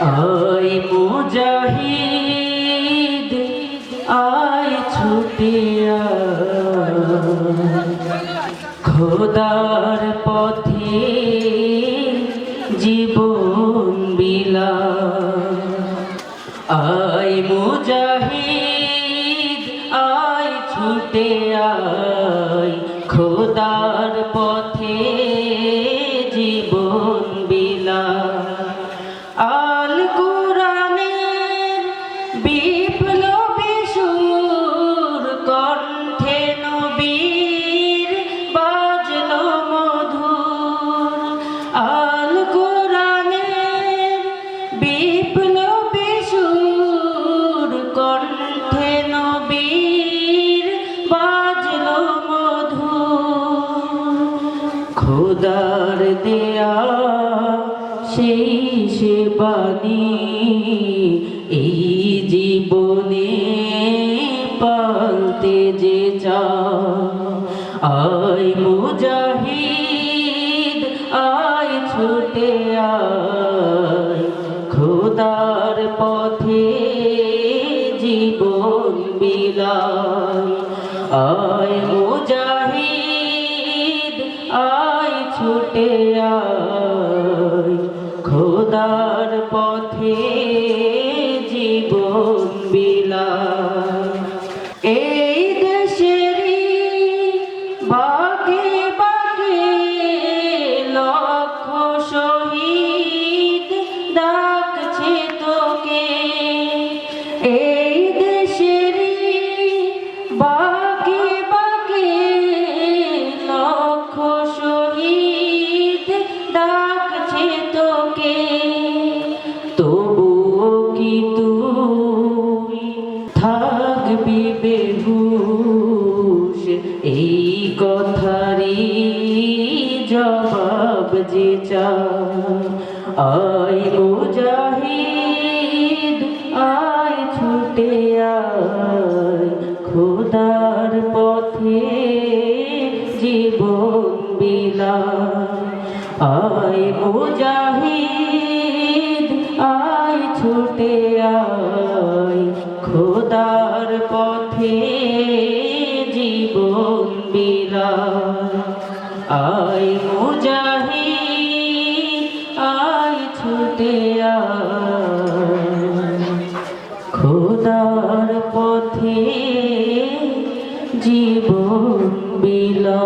আয় মুজাহিদ, আয় ছুটিয়া। খোদার পথে জীবন বিলা। আয় মুজাহিদ, আয় ছুটে আয় খোদার পথে খোদার দেয়া সেই সেবানি, এই জীবনে পালতে যে চা আয় মুজাহিদ, আয় ছুটে খোদার পথে জীবন বিলায়। আয় খোদার পথে জীবন বিলা এই দেশেরই বাগে বাগে লক্ষ শহীদ ডাকছে তোকে। এই দেশেরই বাগে তুই থাকবি বেহুশ। এই কথারই জবাব যে চা আয় মুজাহিদ, আয় ছুটে আয়। খোদার পথে জীবন বিলা আয় মুজাহিদ পথে আই খোদার পথে জীবন বিরা আয় মুজাহি আয় ছুটে খোদার পথে জীবন বিলা